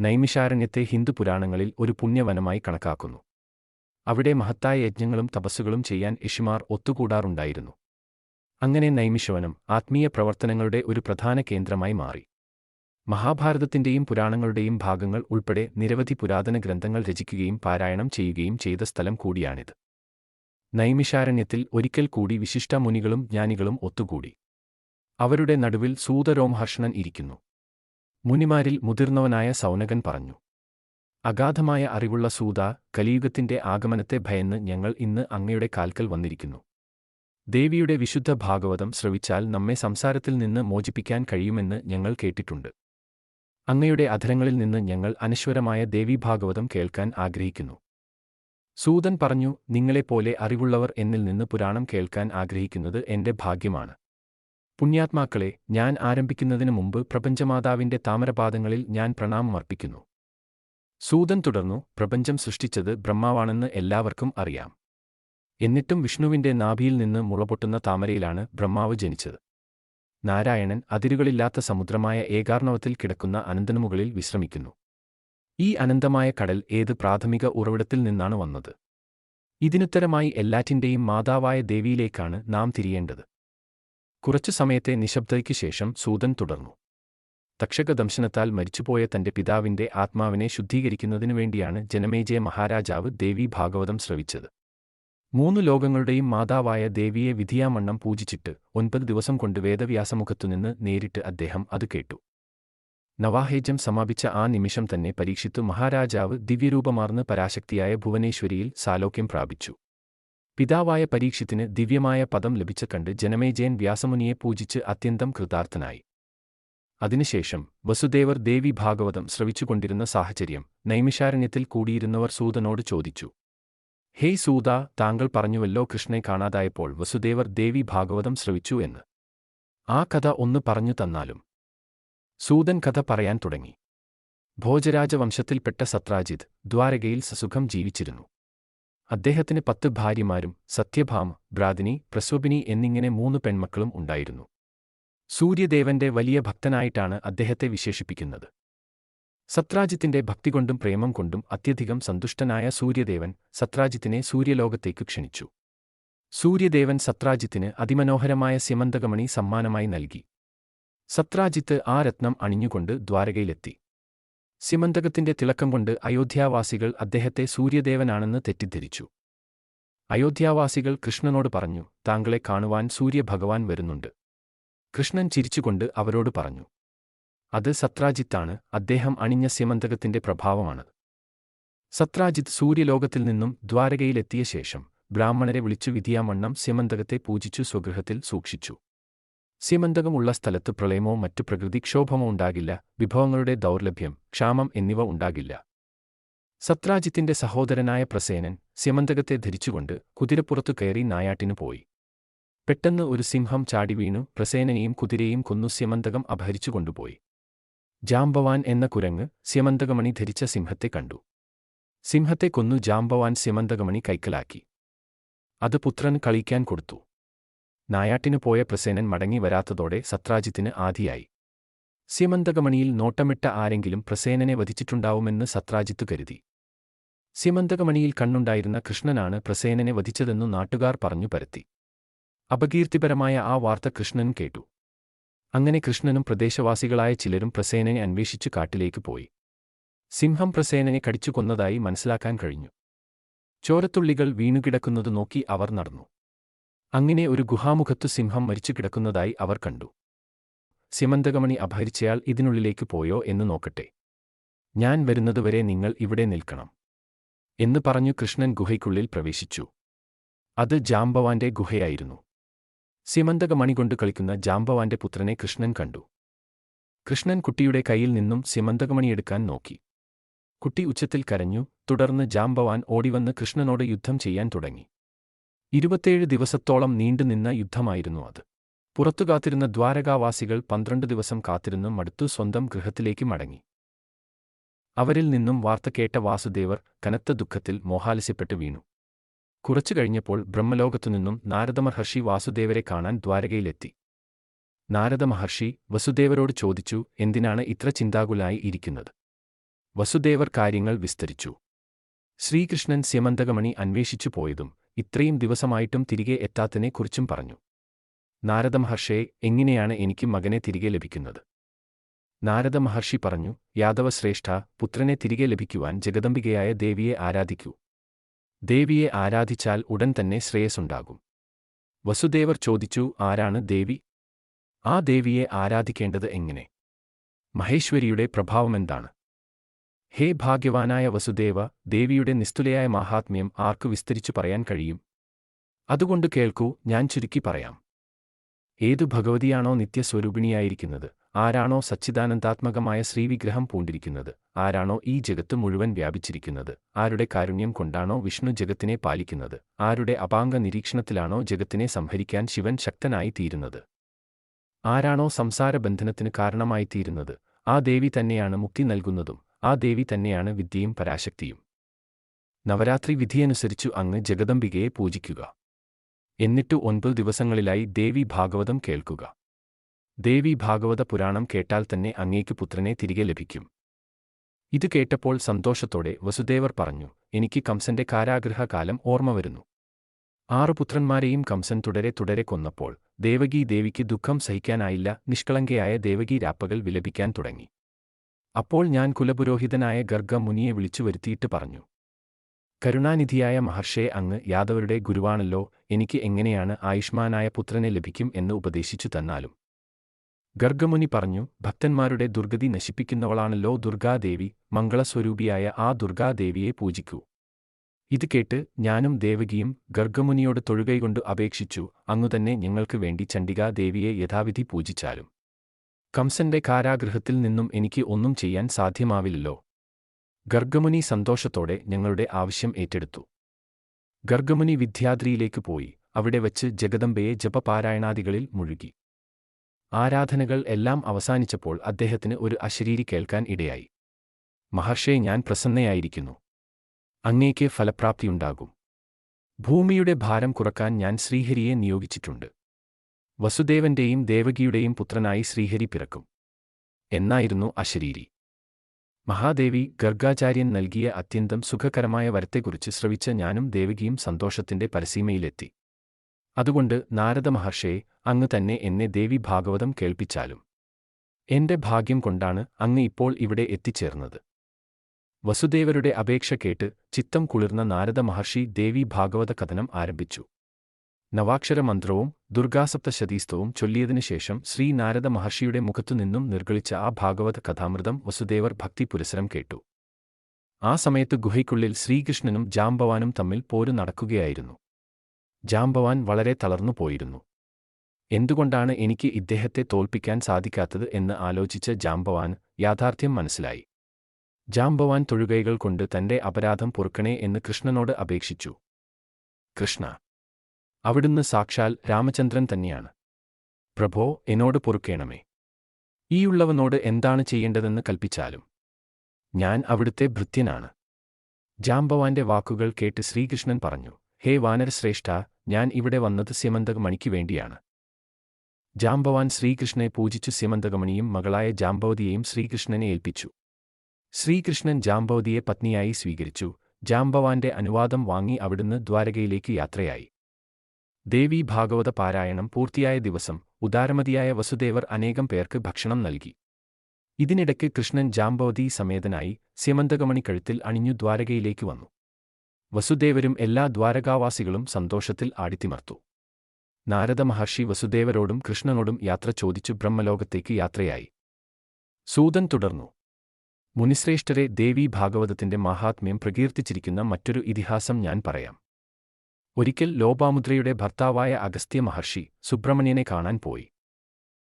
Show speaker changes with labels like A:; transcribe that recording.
A: നൈമിഷാരണ്യത്തെ ഹിന്ദു പുരാണങ്ങളിൽ ഒരു പുണ്യവനമായി കണക്കാക്കുന്നു. അവിടെ മഹത്തായ യജ്ഞങ്ങളും തപസ്സുകളും ചെയ്യാൻ ഇഷിമാർ ഒത്തുകൂടാറുണ്ടായിരുന്നു. അങ്ങനെ നൈമിഷവനം ആത്മീയ പ്രവർത്തനങ്ങളുടെ ഒരു പ്രധാന കേന്ദ്രമായി മാറി. മഹാഭാരതത്തിന്റെയും പുരാണങ്ങളുടെയും ഭാഗങ്ങൾ ഉൾപ്പെടെ നിരവധി പുരാതന ഗ്രന്ഥങ്ങൾ രചിക്കുകയും പാരായണം ചെയ്യുകയും ചെയ്ത സ്ഥലം കൂടിയാണിത്. നൈമിഷാരണ്യത്തിൽ ഒരിക്കൽ കൂടി വിശിഷ്ട മുനികളും ജ്ഞാനികളും ഒത്തുകൂടി. അവരുടെ നടുവിൽ സൂതരോംഹർഷണൻ ഇരിക്കുന്നു. മുനിമാരിൽ മുതിർന്നവനായ സൗനകൻ പറഞ്ഞു അഗാധമായ അറിവുള്ള സൂത കലിയുഗത്തിന്റെ ആഗമനത്തെ ഭയന്ന് ഞങ്ങൾ ഇന്ന് അങ്ങയുടെ കാൽക്കൽ വന്നിരിക്കുന്നു. ദേവിയുടെ വിശുദ്ധ ഭാഗവതം ശ്രവിച്ചാൽ നമ്മെ സംസാരത്തിൽ നിന്ന് മോചിപ്പിക്കാൻ കഴിയുമെന്ന് ഞങ്ങൾ കേട്ടിട്ടുണ്ട്. അങ്ങയുടെ അധരങ്ങളിൽ നിന്ന് ഞങ്ങൾ അനശ്വരമായ ദേവീഭാഗവതം കേൾക്കാൻ ആഗ്രഹിക്കുന്നു. സൂതൻ പറഞ്ഞു നിങ്ങളെപ്പോലെ അറിവുള്ളവർ എന്നിൽ നിന്ന് പുരാണം കേൾക്കാൻ ആഗ്രഹിക്കുന്നത് എന്റെ ഭാഗ്യമാണ്. പുണ്യാത്മാക്കളെ ഞാൻ ആരംഭിക്കുന്നതിനു മുമ്പ് പ്രപഞ്ചമാതാവിന്റെ താമരപാദങ്ങളിൽ ഞാൻ പ്രണാമം അർപ്പിക്കുന്നു. സൂതൻ തുടർന്നു പ്രപഞ്ചം സൃഷ്ടിച്ചത് ബ്രഹ്മാവാണെന്ന് എല്ലാവർക്കും അറിയാം. എന്നിട്ടും വിഷ്ണുവിന്റെ നാഭിയിൽ നിന്ന് മുളപൊട്ടുന്ന താമരയിലാണ് ബ്രഹ്മാവ് ജനിച്ചത്. നാരായണൻ അതിരുകളില്ലാത്ത സമുദ്രമായ ഏകാർണവത്തിൽ കിടക്കുന്ന അനന്തനുമുകളിൽ വിശ്രമിക്കുന്നു. ഈ അനന്തമായ കടൽ ഏത് പ്രാഥമിക ഉറവിടത്തിൽ നിന്നാണ് വന്നത്? ഇതിനുത്തരമായി എല്ലാറ്റിന്റെയും മാതാവായ ദേവിയിലേക്കാണ് നാം തിരിയേണ്ടത്. കുറച്ചു സമയത്തെ നിശബ്ദതയ്ക്ക് ശേഷം സൂതൻ തുടർന്നു. തക്ഷകദംശനത്താൽ മരിച്ചുപോയ തന്റെ പിതാവിന്റെ ആത്മാവിനെ ശുദ്ധീകരിക്കുന്നതിനു വേണ്ടിയാണ് ജനമേജയ മഹാരാജാവ് ദേവി ഭാഗവതം ശ്രവിച്ചത്. മൂന്ന് ലോകങ്ങളുടെയും മാതാവായ ദേവിയെ വിധിയാമണ്ണം പൂജിച്ചിട്ട് ഒൻപത് ദിവസം കൊണ്ട് വേദവ്യാസമുഖത്തുനിന്ന് നേരിട്ട് അദ്ദേഹം അത് കേട്ടു. നവാഹേജം സമാപിച്ച ആ നിമിഷം തന്നെ പരീക്ഷിത്തു മഹാരാജാവ് ദിവ്യരൂപമാർന്ന് പരാശക്തിയായ ഭുവനേശ്വരിയിൽ സാലോക്യം പ്രാപിച്ചു. പിതാവായ പരീക്ഷത്തിന് ദിവ്യമായ പദം ലഭിച്ച കണ്ട് ജനമേജയൻ വ്യാസമുനിയെ പൂജിച്ച് അത്യന്തം കൃതാർത്ഥനായി. അതിനുശേഷം വസുദേവർ ദേവി ഭാഗവതം ശ്രവിച്ചുകൊണ്ടിരുന്ന സാഹചര്യം നൈമിഷാരണ്യത്തിൽ കൂടിയിരുന്നവർ സൂതനോട് ചോദിച്ചു. ഹേയ് സൂത താങ്കൾ പറഞ്ഞുവല്ലോ കൃഷ്ണനെ കാണാതായപ്പോൾ വസുദേവർ ദേവി ഭാഗവതം ശ്രവിച്ചു എന്ന്. ആ കഥ ഒന്ന് പറഞ്ഞു തന്നാലും. സൂതൻ കഥ പറയാൻ തുടങ്ങി. ഭോജരാജവംശത്തിൽപ്പെട്ട സത്രാജിത് ദ്വാരകയിൽ സസുഖം ജീവിച്ചിരുന്നു. അദ്ദേഹത്തിന് പത്ത് ഭാര്യമാരും സത്യഭാമ ബ്രാദിനി പ്രസോബിനി എന്നിങ്ങനെ മൂന്ന് പെൺമക്കളും ഉണ്ടായിരുന്നു. സൂര്യദേവന്റെ വലിയ ഭക്തനായിട്ടാണ് അദ്ദേഹത്തെ വിശേഷിപ്പിക്കുന്നത്. സത്രാജിത്തിന്റെ ഭക്തികൊണ്ടും പ്രേമം കൊണ്ടും അത്യധികം സന്തുഷ്ടനായ സൂര്യദേവൻ സത്രാജിത്തിനെ സൂര്യലോകത്തേക്ക് ക്ഷണിച്ചു. സൂര്യദേവൻ സത്രാജിത്തിന് അതിമനോഹരമായ സ്യമന്തകമണി സമ്മാനമായി നൽകി. സത്രാജിത്ത് ആ രത്നം അണിഞ്ഞുകൊണ്ട് ദ്വാരകയിലെത്തി. സിമന്തകത്തിന്റെ തിളക്കം കൊണ്ട് അയോധ്യാവാസികൾ അദ്ദേഹത്തെ സൂര്യദേവനാണെന്ന് തെറ്റിദ്ധരിച്ചു. അയോധ്യാവാസികൾ കൃഷ്ണനോട് പറഞ്ഞു താങ്കളെ കാണുവാൻ സൂര്യഭഗവാൻ വരുന്നുണ്ട്. കൃഷ്ണൻ ചിരിച്ചുകൊണ്ട് അവരോട് പറഞ്ഞു അത് സത്രാജിത്താണ് അദ്ദേഹം അണിഞ്ഞ സിമന്തകത്തിന്റെ പ്രഭാവമാണ്. സത്രാജിത് സൂര്യലോകത്തിൽ നിന്നും ദ്വാരകയിലെത്തിയ ശേഷം ബ്രാഹ്മണരെ വിളിച്ചു വിധിയാമണ്ണം സിമന്തകത്തെ പൂജിച്ചു സ്വഗൃഹത്തിൽ സൂക്ഷിച്ചു. സ്യമന്തകമുള്ള സ്ഥലത്ത് പ്രളയമോ മറ്റു പ്രകൃതിക്ഷോഭമോ ഉണ്ടാകില്ല വിഭവങ്ങളുടെ ദൗർലഭ്യം ക്ഷാമം എന്നിവ ഉണ്ടാകില്ല. സത്രാജിത്തിന്റെ സഹോദരനായ പ്രസേനൻ സ്യമന്തകത്തെ ധരിച്ചുകൊണ്ട് കുതിരപ്പുറത്തു കയറി നായാട്ടിനു പോയി. പെട്ടെന്ന് ഒരു സിംഹം ചാടി വീണു പ്രസേനനെയും കുതിരയും കൊന്നു സ്യമന്തകം അപഹരിച്ചു കൊണ്ടുപോയി. ജാംബവാൻ എന്ന കുരങ്ങ് സ്യമന്തകമണി ധരിച്ച സിംഹത്തെ കണ്ടു. സിംഹത്തെ കൊന്നു ജാംബവാൻ സ്യമന്തകമണി കൈക്കലാക്കി. അത് പുത്രന് കളിക്കാൻ കൊടുത്തു. നായാട്ടിനു പോയ പ്രസേനൻ മടങ്ങി വരാത്തതോടെ സത്രാജിത്തിന് ആധിയായി. സ്യമന്തകമണിയിൽ നോട്ടമിട്ട ആരെങ്കിലും പ്രസേനനെ വധിച്ചിട്ടുണ്ടാവുമെന്ന് സത്രാജിത്ത് കരുതി. സ്യമന്തകമണിയിൽ കണ്ണുണ്ടായിരുന്ന കൃഷ്ണനാണ് പ്രസേനനെ വധിച്ചതെന്നു നാട്ടുകാർ പറഞ്ഞു പരത്തി. അപകീർത്തിപരമായ ആ വാർത്ത കൃഷ്ണനും കേട്ടു. അങ്ങനെ കൃഷ്ണനും പ്രദേശവാസികളായ ചിലരും പ്രസേനനെ അന്വേഷിച്ചു കാട്ടിലേക്ക് പോയി. സിംഹം പ്രസേനനെ കടിച്ചു കൊന്നതായി മനസ്സിലാക്കാൻ കഴിഞ്ഞു. ചോരത്തുള്ളികൾ വീണുകിടക്കുന്നത് നോക്കി അവർ നടന്നു. അങ്ങനെ ഒരു ഗുഹാമുഖത്തു സിംഹം മരിച്ചു കിടക്കുന്നതായി അവർ കണ്ടു. സിമന്തകമണി അപഹരിച്ചയാൾ ഇതിനുള്ളിലേക്ക് പോയോ എന്ന് നോക്കട്ടെ. ഞാൻ വരുന്നതുവരെ നിങ്ങൾ ഇവിടെ നിൽക്കണം. എന്ന് പറഞ്ഞു കൃഷ്ണൻ ഗുഹയ്ക്കുള്ളിൽ പ്രവേശിച്ചു. അത് ജാംബവാന്റെ ഗുഹയായിരുന്നു. സിമന്തകമണി കൊണ്ട് കളിക്കുന്ന ജാംബവാന്റെ പുത്രനെ കൃഷ്ണൻ കണ്ടു. കൃഷ്ണൻ കുട്ടിയുടെ കയ്യിൽ നിന്നും സിമന്തകമണിയെടുക്കാൻ നോക്കി. കുട്ടി ഉച്ചത്തിൽ കരഞ്ഞു തുടർന്ന് ജാംബവാൻ ഓടിവന്ന് കൃഷ്ണനോട് യുദ്ധം ചെയ്യാൻ തുടങ്ങി. ഇരുപത്തേഴ് ദിവസത്തോളം നീണ്ടുനിന്ന യുദ്ധമായിരുന്നു അത്. പുറത്തു കാത്തിരുന്ന ദ്വാരകാവാസികൾ പന്ത്രണ്ട് ദിവസം കാത്തിരുന്ന് മടുത്തു സ്വന്തം ഗൃഹത്തിലേക്ക് മടങ്ങി. അവരിൽ നിന്നും വാർത്ത കേട്ട വാസുദേവർ കനത്ത ദുഃഖത്തിൽ മോഹാലസ്യപ്പെട്ട് വീണു. കുറച്ചു കഴിഞ്ഞപ്പോൾ ബ്രഹ്മലോകത്തുനിന്നും നാരദമഹർഷി വാസുദേവരെ കാണാൻ ദ്വാരകയിലെത്തി. നാരദ മഹർഷി വസുദേവരോട് ചോദിച്ചു എന്തിനാണ് ഇത്ര ചിന്താകുലായി ഇരിക്കുന്നത്? വസുദേവർ കാര്യങ്ങൾ വിസ്തരിച്ചു. ശ്രീകൃഷ്ണൻ സ്യമന്തകമണി അന്വേഷിച്ചു പോയതും ഇത്രയും ദിവസമായിട്ടും തിരികെ എത്താത്തതിനെക്കുറിച്ചും പറഞ്ഞു. നാരദ മഹർഷേ എങ്ങനെയാണ് എനിക്ക് മകനെ തിരികെ ലഭിക്കുന്നത്? നാരദ മഹർഷി പറഞ്ഞു യാദവശ്രേഷ്ഠ പുത്രനെ തിരികെ ലഭിക്കുവാൻ ജഗദംബികയായ ദേവിയെ ആരാധിക്കൂ. ദേവിയെ ആരാധിച്ചാൽ ഉടൻ തന്നെ ശ്രേയസ്സുണ്ടാകും. വസുദേവർ ചോദിച്ചു ആരാണ് ദേവി? ആ ദേവിയെ ആരാധിക്കേണ്ടത് എങ്ങനെ? മഹേശ്വരിയുടെ പ്രഭാവമെന്താണ്? ഹേ ഭാഗ്യവാനായ വസുദേവ ദേവിയുടെ നിസ്തുലയായ മാഹാത്മ്യം ആർക്കു വിസ്തരിച്ചു പറയാൻ കഴിയും? അതുകൊണ്ട് കേൾക്കൂ ഞാൻ ചുരുക്കി പറയാം. ഏതു ഭഗവതിയാണോ നിത്യസ്വരൂപിണിയായിരിക്കുന്നത്? ആരാണോ സച്ചിദാനന്ദാത്മകമായ ശ്രീവിഗ്രഹം പൂണ്ടിരിക്കുന്നത്? ആരാണോ ഈ ജഗത്ത് മുഴുവൻ വ്യാപിച്ചിരിക്കുന്നത്? ആരുടെ കാരുണ്യം കൊണ്ടാണോ വിഷ്ണു ജഗത്തിനെ പാലിക്കുന്നത്? ആരുടെ അപാംഗ നിരീക്ഷണത്തിലാണോ ജഗത്തിനെ സംഹരിക്കാൻ ശിവൻ ശക്തനായി തീരുന്നത്? ആരാണോ സംസാരബന്ധനത്തിന് കാരണമായി തീരുന്നത് ആ ദേവി തന്നെയാണ് മുക്തി നൽകുന്നതും. ആ ദേവി തന്നെയാണ് വിദ്യയും പരാശക്തിയും. നവരാത്രി വിധിയനുസരിച്ചു അങ്ങ് ജഗദംബികയെ പൂജിക്കുക. എന്നിട്ട് ഒൻപത് ദിവസങ്ങളിലായി ദേവി ഭാഗവതം കേൾക്കുക. ദേവി ഭാഗവത പുരാണം കേട്ടാൽ തന്നെ അങ്ങേക്ക് പുത്രനെ തിരികെ ലഭിക്കും. ഇത് കേട്ടപ്പോൾ സന്തോഷത്തോടെ വസുദേവർ പറഞ്ഞു എനിക്ക് കംസന്റെ കാരാഗ്രഹകാലം ഓർമ്മ വരുന്നു. ആറു പുത്രന്മാരെയും കംസൻ തുടരെ തുടരെ കൊന്നപ്പോൾ ദേവകി ദേവിക്ക് ദുഃഖം സഹിക്കാനായില്ല നിഷ്കളങ്കയായ ദേവകി രാപ്പകൾ വിലപിക്കാൻ തുടങ്ങി. അപ്പോൾ ഞാൻ കുലപുരോഹിതനായ ഗർഗ മുനിയെ വിളിച്ചു വരുത്തിയിട്ട് പറഞ്ഞു കരുണാനിധിയായ മഹർഷേ അങ്ങ് യാദവരുടെ ഗുരുവാണല്ലോ എനിക്ക് എങ്ങനെയാണ് ആയുഷ്മാനായ പുത്രനെ ലഭിക്കും എന്ന് ഉപദേശിച്ചു തന്നാലും. ഗർഗമുനി പറഞ്ഞു ഭക്തന്മാരുടെ ദുർഗതി നശിപ്പിക്കുന്നവളാണല്ലോ ദുർഗാദേവി മംഗളസ്വരൂപിയായ ആ ദുർഗാദേവിയെ പൂജിക്കൂ. ഇത് കേട്ട് ഞാനും ദേവകിയും ഗർഗമുനിയോട് തൊഴുകൈകൊണ്ട് അപേക്ഷിച്ചു അങ്ങുതന്നെ ഞങ്ങൾക്ക് വേണ്ടി ചണ്ഡികാദേവിയെ യഥാവിധി പൂജിച്ചാലും. കംസന്റെ കാരാഗൃഹത്തിൽ നിന്നും എനിക്ക് ഒന്നും ചെയ്യാൻ സാധ്യമാവില്ലല്ലോ. ഗർഗമുനി സന്തോഷത്തോടെ ഞങ്ങളുടെ ആവശ്യം ഏറ്റെടുത്തു. ഗർഗമുനി വിദ്യാദ്രിയിലേക്ക് പോയി അവിടെ വച്ച് ജഗദംബയെ ജപപാരായണാദികളിൽ മുഴുകി. ആരാധനകൾ എല്ലാം അവസാനിച്ചപ്പോൾ അദ്ദേഹത്തിന് ഒരു അശരീരി കേൾക്കാൻ ഇടയായി. മഹർഷേ ഞാൻ പ്രസന്നയായിരിക്കുന്നു. അങ്ങേക്ക് ഫലപ്രാപ്തിയുണ്ടാകും. ഭൂമിയുടെ ഭാരം കുറയ്ക്കാൻ ഞാൻ ശ്രീഹരിയെ നിയോഗിച്ചിട്ടുണ്ട്. വസുദേവന്റെയും ദേവകിയുടെയും പുത്രനായി ശ്രീഹരി പിറക്കും. എന്നായിരുന്നു അശരീരി. മഹാദേവി ഗർഗാചാര്യൻ നൽകിയ അത്യന്തം സുഖകരമായ വരത്തെക്കുറിച്ച് ശ്രവിച്ച ഞാനും ദേവകിയും സന്തോഷത്തിന്റെ പരസീമയിലെത്തി. അതുകൊണ്ട് നാരദ മഹർഷയെ അങ്ങ് തന്നെ എന്നെ ദേവി ഭാഗവതം കേൾപ്പിച്ചാലും. എന്റെ ഭാഗ്യം കൊണ്ടാണ് അങ്ങ് ഇപ്പോൾ ഇവിടെ എത്തിച്ചേർന്നത്. വസുദേവരുടെ അപേക്ഷ കേട്ട് ചിത്തം കുളിർന്ന നാരദ മഹർഷി ദേവി ഭാഗവത കഥനം ആരംഭിച്ചു. നവാക്ഷര മന്ത്രവും ചൊല്ലിയതിനു ചൊല്ലിയതിനുശേഷം ശ്രീ നാരദ മഹർഷിയുടെ മുഖത്തുനിന്നും നിർഗളിച്ച ആ ഭാഗവത കഥാമൃതം വസുദേവർ ഭക്തി പുരസരം കേട്ടു. ആ സമയത്ത് ഗുഹയ്ക്കുള്ളിൽ ശ്രീകൃഷ്ണനും ജാംബവാനും തമ്മിൽ പോരു നടക്കുകയായിരുന്നു. ജാംബവാൻ വളരെ തളർന്നു പോയിരുന്നു. എന്തുകൊണ്ടാണ് എനിക്ക് ഇദ്ദേഹത്തെ തോൽപ്പിക്കാൻ സാധിക്കാത്തത് എന്ന് ആലോചിച്ച ജാംബവാൻ യാഥാർത്ഥ്യം മനസ്സിലായി. ജാംബവാൻ തൊഴുകൈകൾ കൊണ്ട് തന്റെ അപരാധം പൊറുക്കണേ എന്ന് കൃഷ്ണനോട് അപേക്ഷിച്ചു. കൃഷ്ണ അവിടുന്ന് സാക്ഷാൽ രാമചന്ദ്രൻ തന്നെയാണ്. പ്രഭോ എന്നോട് പൊറുക്കേണമേ. ഈയുള്ളവനോട് എന്താണ് ചെയ്യേണ്ടതെന്ന് കൽപ്പിച്ചാലും. ഞാൻ അവിടുത്തെ ഭൃത്യനാണ്. ജാംബവാന്റെ വാക്കുകൾ കേട്ട് ശ്രീകൃഷ്ണൻ പറഞ്ഞു ഹേ വാനരശ്രേഷ്ഠ ഞാൻ ഇവിടെ വന്നത് സ്യമന്തകമണിക്ക് വേണ്ടിയാണ്. ജാംബവാൻ ശ്രീകൃഷ്ണനെ പൂജിച്ചു സ്യമന്തകമണിയും മകളായ ജാംബവതിയെയും ശ്രീകൃഷ്ണനെ ഏൽപ്പിച്ചു. ശ്രീകൃഷ്ണൻ ജാംബവതിയെ പത്നിയായി സ്വീകരിച്ചു. ജാംബവാന്റെ അനുവാദം വാങ്ങി അവിടുന്ന് ദ്വാരകയിലേക്ക് യാത്രയായി. ദേവി ഭാഗവത പാരായണം പൂർത്തിയായ ദിവസം ഉദാരമതിയായ വസുദേവർ അനേകം പേർക്ക് ഭക്ഷണം നൽകി. ഇതിനിടയ്ക്ക് കൃഷ്ണൻ ജാംബവതി സമേതനായി സ്യമന്തകമണി കഴുത്തിൽ അണിഞ്ഞു ദ്വാരകയിലേക്ക് വന്നു. വസുദേവരും എല്ലാ ദ്വാരകാവാസികളും സന്തോഷത്തിൽ ആടിത്തിമർത്തു. നാരദ മഹർഷി വസുദേവരോടും കൃഷ്ണനോടും യാത്ര ചോദിച്ചു ബ്രഹ്മലോകത്തേക്ക് യാത്രയായി. സൂതൻ തുടർന്നു. മുനിശ്രേഷ്ഠരെ ദേവി ഭാഗവതത്തിന്റെ മഹാത്മ്യം പ്രകീർത്തിച്ചിരിക്കുന്ന മറ്റൊരു ഇതിഹാസം ഞാൻ പറയാം. ഒരിക്കൽ ലോപാമുദ്രയുടെ ഭർത്താവായ അഗസ്ത്യ മഹർഷി സുബ്രഹ്മണ്യനെ കാണാൻ പോയി.